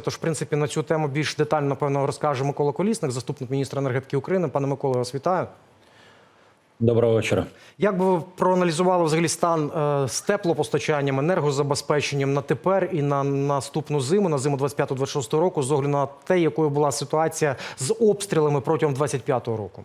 Тож, в принципі, на цю тему більш детально, напевно, розкаже Микола Колісник, заступник міністра енергетики України. Пане Миколо, вас вітаю. Доброго вечора. Як би ви проаналізували взагалі стан е, з теплопостачанням, енергозабезпеченням на тепер і на наступну зиму, на зиму 25-26 року, з огляду на те, якою була ситуація з обстрілами протягом 25-го року?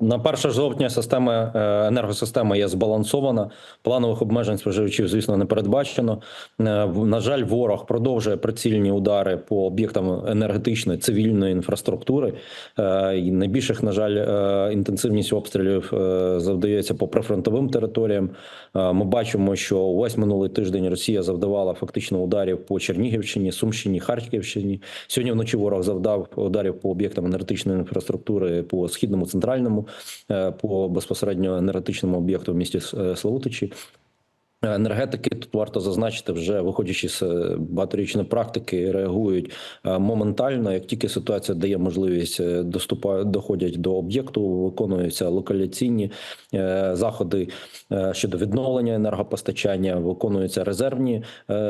На 1 жовтня система е, енергосистема є збалансована. Планових обмежень споживачів, звісно, не передбачено. Е, На жаль, ворог продовжує прицільні удари по об'єктам енергетичної цивільної інфраструктури. Е, І найбільших, на жаль, інтенсивність обстрілів завдається по прифронтовим територіям. Ми бачимо, що увесь минулий тиждень Росія завдавала фактично ударів по Чернігівщині, Сумщині, Харківщині. Сьогодні вночі ворог завдав ударів по об'єктам енергетичної інфраструктури по східному центральному, е, по безпосередньо енергетичному об'єкту в місті е, Славутичі. Енергетики тут варто зазначити, вже виходячи з е, багаторічної практики, реагують е, моментально. Як тільки ситуація дає можливість е, доступають, доходять до об'єкту, виконуються локалізаційні е, заходи щодо відновлення енергопостачання, виконуються резервні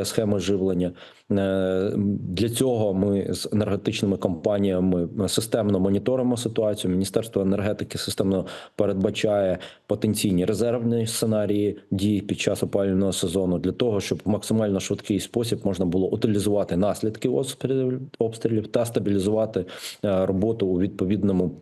схеми живлення. Для цього ми з енергетичними компаніями системно моніторимо ситуацію. Міністерство енергетики системно передбачає потенційні резервні сценарії дій під час опалювального сезону для того, щоб в максимально швидкий спосіб можна було утилізувати наслідки обстрілів, та стабілізувати е, роботу у відповідному.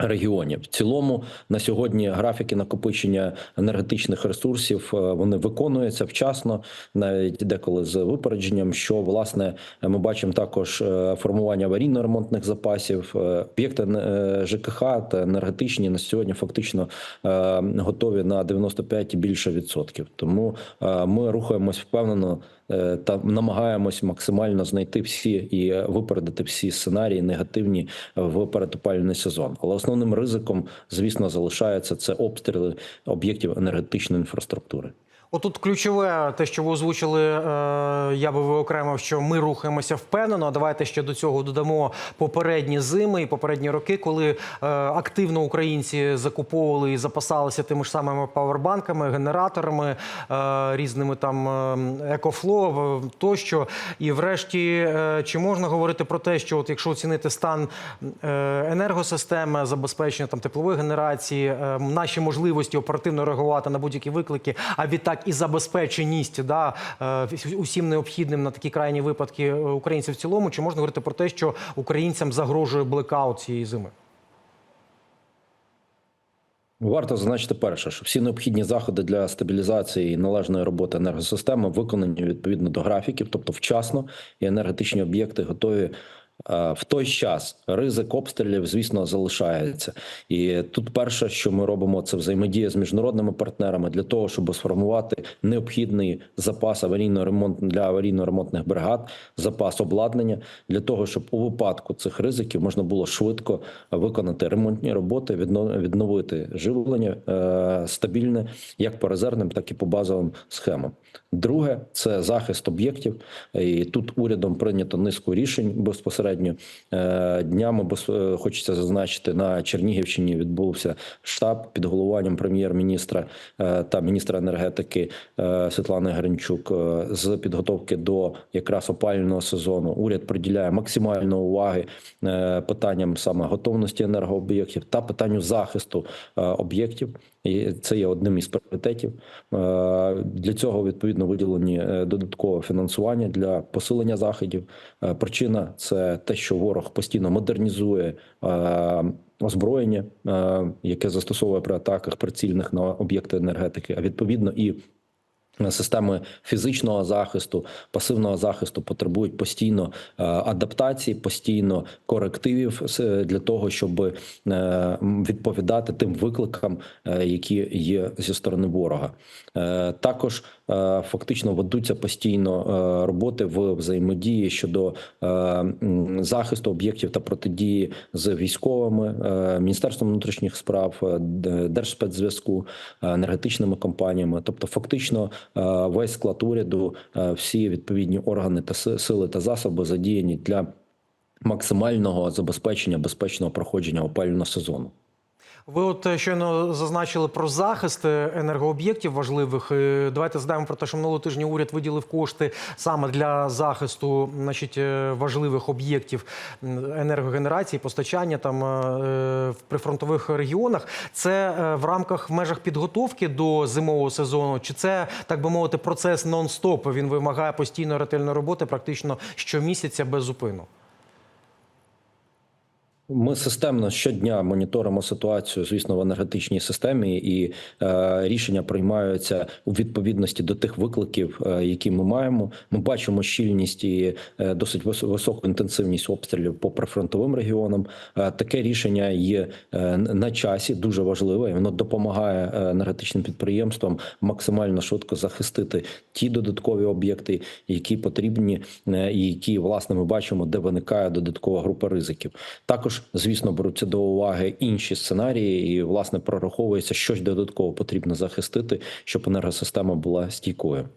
Регіонів в цілому на сьогодні графіки накопичення енергетичних ресурсів е, вони виконуються вчасно, навіть деколи з випередженням. Що власне ми бачимо також е, формування аварійно-ремонтних запасів, е, об'єкти ЖКХ та енергетичні на сьогодні фактично готові на 95 і більше відсотків. Тому ми рухаємось впевнено та намагаємось максимально знайти всі і випередити всі сценарії негативні в передопалювальний сезон. Але основним ризиком, звісно, залишається це обстріли об'єктів енергетичної інфраструктури. Отут ключове, те, що ви озвучили, е, я би виокремив, що ми рухаємося впевнено. Давайте ще до цього додамо попередні зими і попередні роки, коли е, активно українці закуповували і запасалися тими ж самими павербанками, генераторами, е, різними там екофло тощо. І врешті, чи можна говорити про те, що от якщо оцінити стан енергосистеми, забезпечення там теплової генерації, наші можливості оперативно реагувати на будь-які виклики, а відтак і забезпеченість да, е, усім необхідним на такі крайні випадки е, українців в цілому, чи можна говорити про те, що українцям загрожує блекаут цієї зими? Варто зазначити перше, що всі необхідні заходи для стабілізації і належної роботи енергосистеми виконані відповідно до графіків, тобто вчасно, і енергетичні об'єкти готові. Е, В той час ризик обстрілів, звісно, залишається, і тут перше, що ми робимо, це взаємодія з міжнародними партнерами для того, щоб сформувати необхідний запас аварійно ремонт для аварійно-ремонтних бригад, запас обладнання для того, щоб у випадку цих ризиків можна було швидко виконати ремонтні роботи, відно- відновити живлення е, стабільне як по резервним, так і по базовим схемам. Друге це захист об'єктів, і тут урядом прийнято низку рішень безпосередньо. Е, Днями без- е, хочеться зазначити на Чернігівщині відбувся штаб під головуванням прем'єр-міністра е, та міністра енергетики Світлани Гринчук з підготовки до якраз опалювального сезону. Уряд приділяє максимально уваги питанням саме готовності енергооб'єктів та питанню захисту об'єктів. І це є одним із пріоритетів. Е, Для цього відповідно виділені е, додаткове фінансування для посилення заходів. Е, Причина це те, що ворог постійно модернізує озброєння, яке застосовує при атаках прицільних на об'єкти енергетики, а відповідно і Системи фізичного захисту, пасивного захисту потребують постійно е, адаптації, постійно корективів для того, щоб е, відповідати тим викликам, е, які є зі сторони ворога. Е, Також е, фактично ведуться постійно е, роботи в взаємодії щодо е, захисту об'єктів та протидії з військовими, е, міністерством внутрішніх справ, е, Держспецзв'язку, е, енергетичними компаніями. Тобто, фактично, е, весь склад уряду, е, всі відповідні органи та сили та засоби задіяні для максимального забезпечення безпечного проходження опалювального сезону. Ви от е, щойно зазначили про захист е, енергооб'єктів важливих. Е, Давайте згадаємо про те, що минулого тижня уряд виділив кошти саме для захисту значить, важливих об'єктів енергогенерації, постачання там в прифронтових регіонах. Це в рамках в межах підготовки до зимового сезону, чи це так би мовити процес нон-стоп? Він вимагає постійної ретельної роботи, практично щомісяця без зупину. Ми системно щодня моніторимо ситуацію, звісно, в енергетичній системі, і е, рішення приймаються у відповідності до тих викликів, е, які ми маємо. Ми бачимо щільність і е, досить високу інтенсивність обстрілів по прифронтовим регіонам. Е, таке рішення є е, на часі, дуже важливе. і Воно допомагає е, енергетичним підприємствам максимально швидко захистити ті додаткові об'єкти, які потрібні, е, і які власне ми бачимо, де виникає додаткова група ризиків. Також, звісно, беруться до уваги інші сценарії, і власне прораховується, що ж додатково потрібно захистити, щоб енергосистема була стійкою.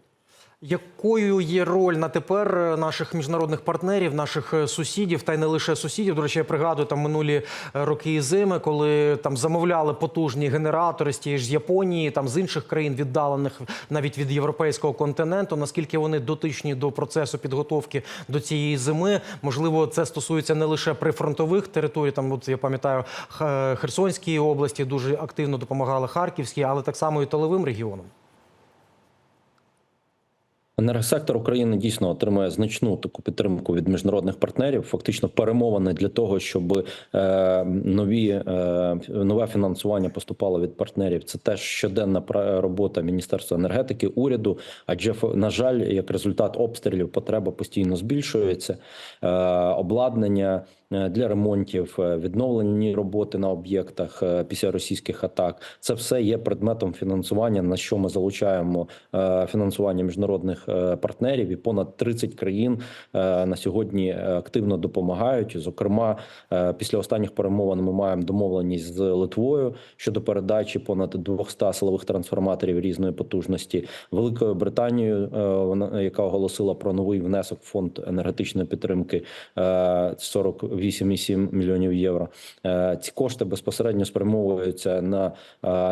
Якою є роль на тепер е, наших міжнародних партнерів, наших е, сусідів, та й не лише сусідів? До речі, я пригадую там минулі е, роки і зими, коли там замовляли потужні генератори з тієї ж Японії, там з інших країн віддалених навіть від європейського континенту. Наскільки вони дотичні до процесу підготовки до цієї зими? Можливо, це стосується не лише прифронтових територій. Там, от я пам'ятаю, Херсонській області дуже активно допомагали Харківській, але так само і тиловим регіонам. Енергосектор України дійсно отримує значну таку підтримку від міжнародних партнерів. Фактично, перемовини для того, щоб е, нові е, нове фінансування поступало від партнерів. Це теж щоденна робота Міністерства енергетики, уряду. Адже на жаль, як результат обстрілів, потреба постійно збільшується. Е, обладнання для ремонтів, відновлені роботи на об'єктах після російських атак. Це все є предметом фінансування, на що ми залучаємо фінансування міжнародних е, партнерів, і понад 30 країн е, на сьогодні е, активно допомагають. Зокрема, після останніх перемовин ми маємо домовленість з Литвою щодо передачі понад 200 силових трансформаторів різної потужності. Великою Британією, яка оголосила про новий внесок в фонд енергетичної підтримки е, 48,7 мільйонів євро. Ці кошти безпосередньо спрямовуються на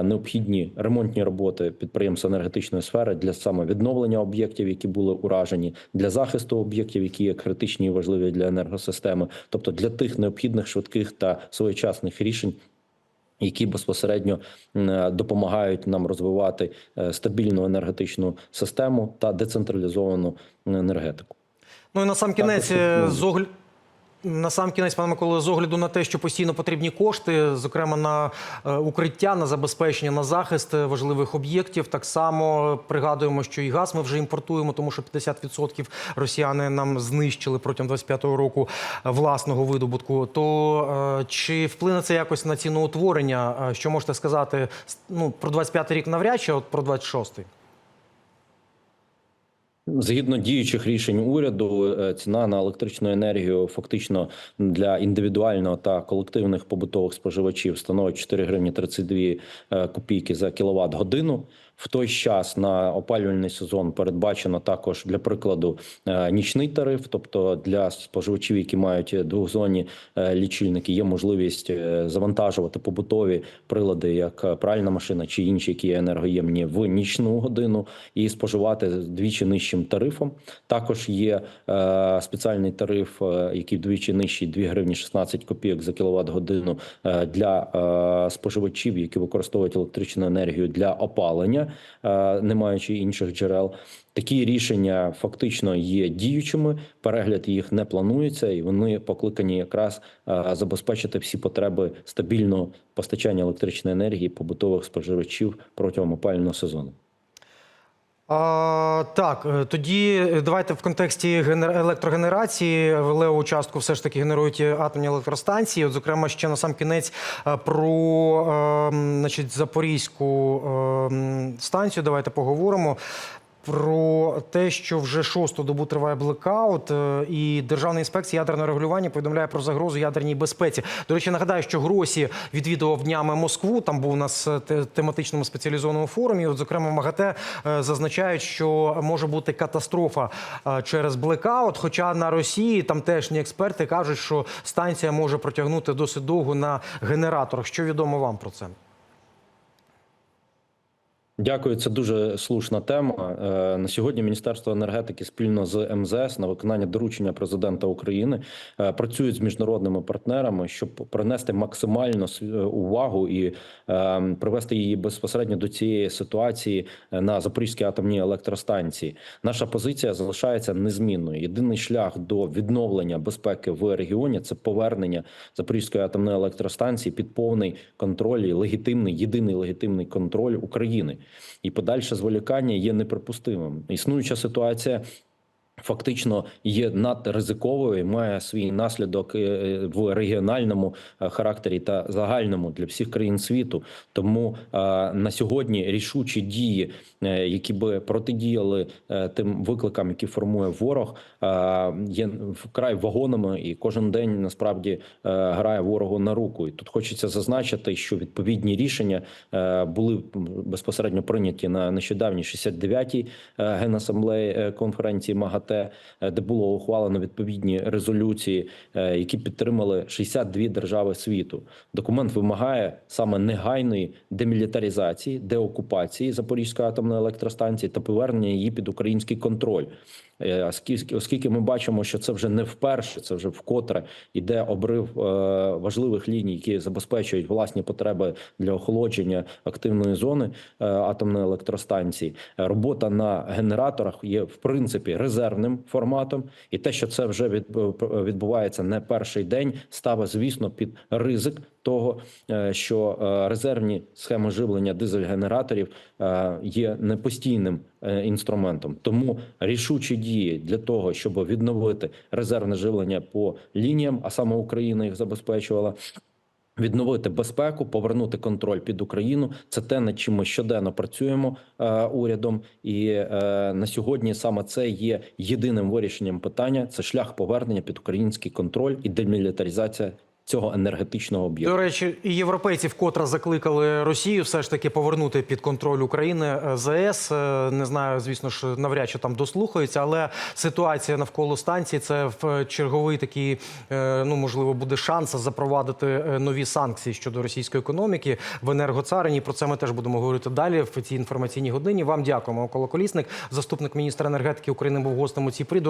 необхідні ремонтні роботи підприємств енергетичної сфери для саме відновлення об'єктів, які були уражені, для захисту об'єктів, які є критичні і важливі для енергосистеми, тобто для тих необхідних швидких та своєчасних рішень. Які безпосередньо допомагають нам розвивати е, стабільну енергетичну систему та децентралізовану енергетику. Ну і на сам кінець Також, На сам кінець, пане Миколо, з огляду на те, що постійно потрібні кошти, зокрема на е, укриття, на забезпечення, на захист е, важливих об'єктів. Так само пригадуємо, що і газ ми вже імпортуємо, тому що 50% росіяни нам знищили протягом 25-го року е, власного видобутку. То е, чи вплине це якось на ціноутворення? Е, Що можете сказати ну, про 25-й рік навряд чи, от про 26-й? Згідно діючих рішень уряду, е, ціна на електричну енергію фактично для індивідуального та колективних побутових споживачів становить 4 гривні 32 е, копійки за кіловат годину. В той час на опалювальний сезон передбачено також для прикладу е, нічний тариф, тобто для споживачів, які мають двохзонні е, лічильники, є можливість е, завантажувати побутові прилади, як пральна машина чи інші, які є енергоємні, в нічну годину і споживати двічі нижчим тарифом. Також є спеціальний тариф, який вдвічі нижчий 2 гривні 16 копійок за кіловат годину для споживачів, які використовують електричну енергію для опалення, е, не маючи інших джерел. Такі рішення фактично є діючими. Перегляд їх не планується, і вони покликані якраз е, забезпечити всі потреби стабільного постачання електричної енергії побутових споживачів протягом опалювального сезону. А, так, е, тоді е, давайте в контексті генер... електрогенерації леву частку все ж таки генерують атомні електростанції. От, зокрема, ще на сам кінець е, про е, значить, Запорізьку е, станцію. Давайте поговоримо. Про те, що вже шосту добу триває блекаут, е, і Державна інспекція ядерного регулювання повідомляє про загрозу ядерній безпеці. До речі, нагадаю, що Гросі відвідував днями Москву. Там був у нас е, тематичному спеціалізованому форумі. От, зокрема, МАГАТЕ е, зазначають, що може бути катастрофа через блекаут. Хоча на Росії там тамтешні експерти кажуть, що станція може протягнути досить довго на генераторах. Що відомо вам про це? Дякую, це дуже слушна тема. Е, На сьогодні Міністерство енергетики спільно з МЗС на виконання доручення президента України е, працюють з міжнародними партнерами, щоб принести максимально св- е, увагу і привести її безпосередньо до цієї ситуації на Запорізькій атомній електростанції. Наша позиція залишається незмінною. Єдиний шлях до відновлення безпеки в регіоні це повернення Запорізької атомної електростанції під повний контроль і легітимний, єдиний легітимний контроль України. І подальше зволікання є неприпустимим. Існуюча ситуація. Фактично є надризиковою має свій наслідок е, в регіональному е, характері та загальному для всіх країн світу. Тому е, на сьогодні рішучі дії, е, які би протидіяли е, тим викликам, які формує ворог, е, є вкрай вагоними, і кожен день насправді е, грає ворогу на руку. І тут хочеться зазначити, що відповідні рішення е, були безпосередньо прийняті на нещодавній 69-й е, генасамблеї е, конференції МАГАТЕ, е, де було ухвалено відповідні резолюції, е, які підтримали 62 держави світу. Документ вимагає саме негайної демілітаризації, деокупації Запорізької атомної електростанції та повернення її під український контроль. Е, Оскільки, ми бачимо, що це вже не вперше, це вже вкотре іде обрив е, важливих ліній, які забезпечують власні потреби для охолодження активної зони е, атомної електростанції. Робота на генераторах є в принципі резервним форматом, і те, що це вже від- відбувається не перший день, ставить, звісно, під ризик того, е, що е, резервні схеми живлення дизель-генераторів е, є непостійним інструментом. Тому рішучі дії для того, щоб відновити резервне живлення по лініям, а саме Україна їх забезпечувала. Відновити безпеку, повернути контроль під Україну це те, над чим ми щоденно працюємо е, урядом, і е, на сьогодні саме це є єдиним вирішенням питання. Це шлях повернення під український контроль і демілітаризація цього енергетичного об'єкту. До речі, і європейці вкотре закликали Росію все ж таки повернути під контроль України е, ЗАЕС. Е, Не знаю, звісно ж, навряд чи там дослухаються, але ситуація навколо станції це в черговий такий, е, ну можливо, буде шанс запровадити е, нові санкції щодо російської економіки в енергоцарині. Про це ми теж будемо говорити далі в цій інформаційній годині. Вам дякуємо, Микола Колісник, заступник міністра енергетики України, був гостем у цій прийду.